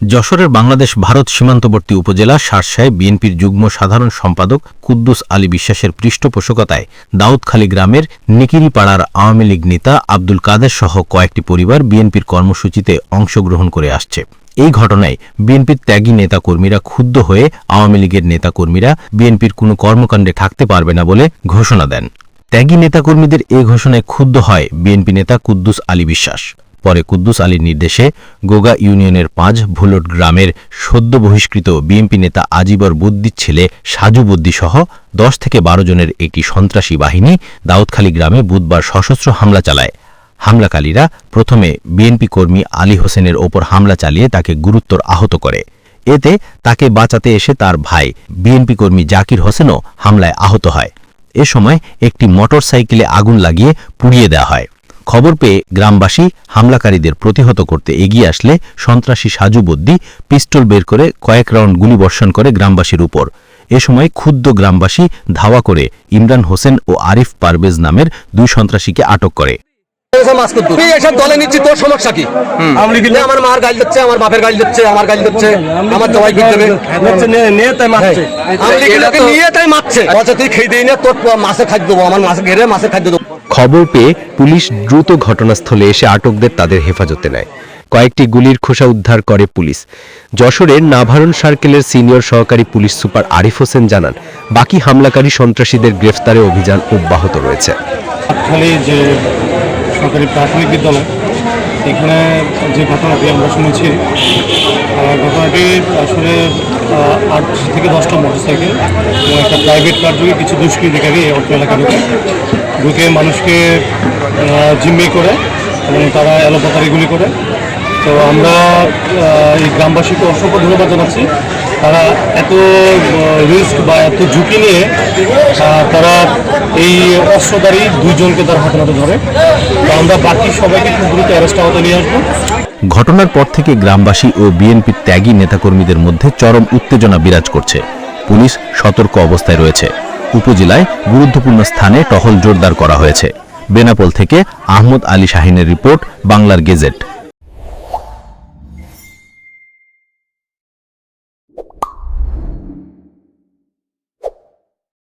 যশোরের বাংলাদেশ ভারত সীমান্তবর্তী উপজেলা শার্শায় বিএনপির যুগ্ম সাধারণ সম্পাদক কুদ্দুস আলী বিশ্বাসের পৃষ্ঠপোষকতায় দাউদখালী গ্রামের নিকিরিপাড়ার আওয়ামী লীগ নেতা আব্দুল কাদের সহ কয়েকটি পরিবার বিএনপির কর্মসূচিতে অংশগ্রহণ করে আসছে। এই ঘটনায় বিএনপির ত্যাগী নেতাকর্মীরা ক্ষুব্ধ হয়ে আওয়ামী লীগের নেতাকর্মীরা বিএনপির কোনো কর্মকাণ্ডে থাকতে পারবে না বলে ঘোষণা দেন। ত্যাগী নেতাকর্মীদের এ ঘোষণায় ক্ষুব্ধ হয় বিএনপি নেতা কুদ্দুস আলী বিশ্বাস। পরে কুদ্দুস আলীর নির্দেশে গোগা ইউনিয়নের পাঁচ ভুলট গ্রামের সদ্য বহিষ্কৃত বিএনপি নেতা আজিবর বুদ্দির ছেলে সাজু বুদ্দি সহ দশ থেকে বারো জনের একটি সন্ত্রাসী বাহিনী দাউদখালী গ্রামে বুধবার সশস্ত্র হামলা চালায়। হামলাকারীরা প্রথমে বিএনপি কর্মী আলী হোসেনের ওপর হামলা চালিয়ে তাকে গুরুতর আহত করে। এতে তাকে বাঁচাতে এসে তার ভাই, বিএনপি কর্মী জাকির হোসেনও হামলায় আহত হয়। এ সময় একটি মোটর সাইকেলে আগুন লাগিয়ে পুড়িয়ে দেওয়া হয়। খবর পেয়ে গ্রামবাসী হামলাকারীদের প্রতিহত করতে এগিয়ে আসলে সন্ত্রাসী সাজু সাজুবদ্দি পিস্টল বের করে কয়েক রাউন্ড গুলিবর্ষণ করে গ্রামবাসীর উপর। এ সময় ক্ষুদ্র গ্রামবাসী ধাওয়া করে ইমরান হোসেন ও আরিফ পারভেজ নামের দুই সন্ত্রাসীকে আটক করে। তুই এসব দলে নিচ্ছি তোর সমস্যা কি? আমার মার গাল দিচ্ছে আমার বাপের গাল দিচ্ছে আমার গাল দিচ্ছে আমার জবাই করে দেবে নিয়ে তাই মারছে। তুই খেয়ে দিই না তোর মাছে খাদ্য দেবো আমার মাছে ঘেরে মাছে খাদ্য দেবো। খবর পেয়ে পুলিশ দ্রুত ঘটনাস্থলে এসে আটকদের তাদের হেফাজতে নেয়। কয়েকটি গুলির খোসা উদ্ধার করে পুলিশ। যশোরের নাভারণ সার্কেলের সিনিয়র সহকারী পুলিশ সুপার আরিফ হোসেন জানান, বাকি হামলাকারী সন্ত্রাসীদের গ্রেফতারে অভিযান অব্যাহত রয়েছে। যে সরকারি প্রাথমিক বিদ্যালয়, এখানে যে ঘটনাটি আমরা শুনেছি ঘটনাটি আসলে আট থেকে দশটা মোটরসাইকেল এবং একটা প্রাইভেট কার যুগে কিছু দুষ্কৃতিকারী অর্থ এলাকা ঢুকে মানুষকে জিম্মি করে এবং তারা এলোপাতারি গুলি করে। তো আমরা এই গ্রামবাসীকে অসংখ্য ধন্যবাদ জানাচ্ছি। তারা এত রিস্ক বা এত ঝুঁকি নিয়ে তারা এই অস্ত্রধারী দুইজনকে তার হাতে নাতে ধরে। তো আমরা বাকি সবাইকে খুব দ্রুত অ্যারেস্ট আওতায় নিয়ে আসব। ঘটনার পর থেকে গ্রামবাসী ও বিএনপির ত্যাগী নেতাকর্মীদের মধ্যে চরম উত্তেজনা বিরাজ করছে। পুলিশ সতর্ক অবস্থায় রয়েছে। উপজেলায় গুরুত্বপূর্ণ স্থানে টহল জোরদার করা হয়েছে। বেনাপোল থেকে আহমদ আলী শাহিনের রিপোর্ট, বাংলার গেজেট।